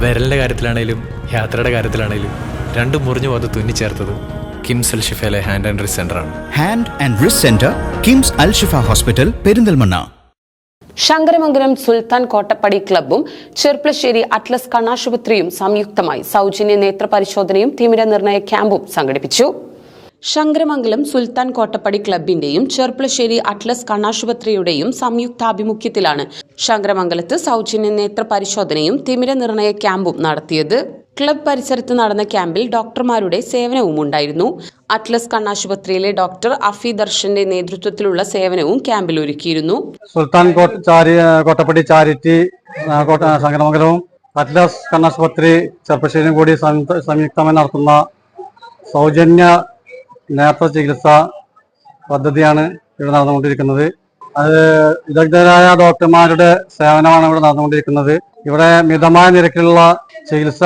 വിരലിന്റെ കാര്യത്തിലാണേലും യാത്രയുടെ കാര്യത്തിലാണേലും രണ്ടും മുറിഞ്ഞു പോകാതെ തുന്നിച്ചേർത്തത് കിംസ് അൽ ഷിഫയിലെ ഹാൻഡ് ആൻഡ് റിസ് ആണ്. Hand and wrist centre KIMS Al Shifa hospital Perinthalmanna. Sankaramangalam Sultan Kottappadi ക്ലബ്ബും Cherpulassery Atlas കണ്ണാശുപത്രിയും സംയുക്തമായി സൗജന്യ നേത്ര പരിശോധനയും തിമിര നിർണയ ക്യാമ്പും സംഘടിപ്പിച്ചു. ശങ്കരമംഗലം സുൽത്താൻ കോട്ടപ്പടി ക്ലബിന്റെയും ചെർപ്പളശ്ശേരി അറ്റ്ലസ് കണ്ണാശുപത്രിയുടെയും സംയുക്താഭിമുഖ്യത്തിലാണ് ശങ്കരമംഗലത്ത് സൗജന്യ നേത്ര പരിശോധനയും തിമിര നിർണയ ക്യാമ്പും നടത്തിയത്. ക്ലബ് പരിസരത്ത് നടന്ന ക്യാമ്പിൽ ഡോക്ടർമാരുടെ സേവനവും ഉണ്ടായിരുന്നു. അറ്റ്ലസ് കണ്ണാശുപത്രിയിലെ ഡോക്ടർ അഫി ദർശന്റെ നേതൃത്വത്തിലുള്ള സേവനവും ക്യാമ്പിൽ ഒരുക്കിയിരുന്നു. സുൽത്താൻ കോട്ടപ്പടി ചാരിറ്റി ശങ്കരമംഗലവും അറ്റ്ലസ് കണ്ണാശുപത്രി ചെർപ്പശ്ശേരിയും കൂടി സംയുക്ത- സംയുക്തമായി നടത്തുന്ന സൗജന്യ നേത്ര ചികിത്സ പദ്ധതിയാണ് ഇവിടെ നടന്നുകൊണ്ടിരിക്കുന്നത്. അത് വിദഗ്ധരായ ഡോക്ടർമാരുടെ സേവനമാണ് ഇവിടെ നടന്നുകൊണ്ടിരിക്കുന്നത്. ഇവിടെ മിതമായ നിരക്കിലുള്ള ചികിത്സ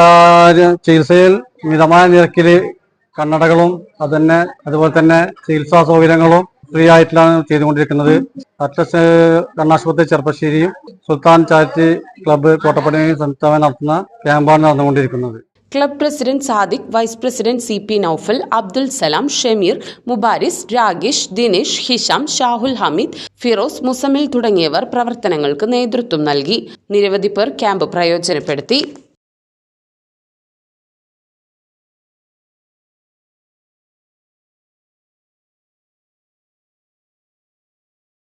ചികിത്സയിൽ മിതമായ നിരക്കിൽ കണ്ണടകളും അതുതന്നെ അതുപോലെ തന്നെ ചികിത്സാ സൗകര്യങ്ങളും ഫ്രീ ആയിട്ടാണ് ചെയ്തുകൊണ്ടിരിക്കുന്നത്. അറ്റ്ലസ് കണ്ണാശുപത്രി ചെറുപ്പശ്ശേരിയും സുൽത്താൻ ചാരിറ്റി ക്ലബ്ബ് കോട്ടപ്പടിയും സംയുക്തമായി നടത്തുന്ന ക്യാമ്പാണ് നടന്നുകൊണ്ടിരിക്കുന്നത്. Club president Sadiq vice president C P Noufal Abdul Salam Shameer Mubaris Ragesh Dinesh Hisham Shahul Hameed Firoz Muzammil തുടങ്ങിയവർ പ്രവർത്തനങ്ങൾക്ക് നേതൃത്വം നൽകി. നിരവധി പേർ ക്യാമ്പ് പ്രയോജനപ്പെടുത്തി.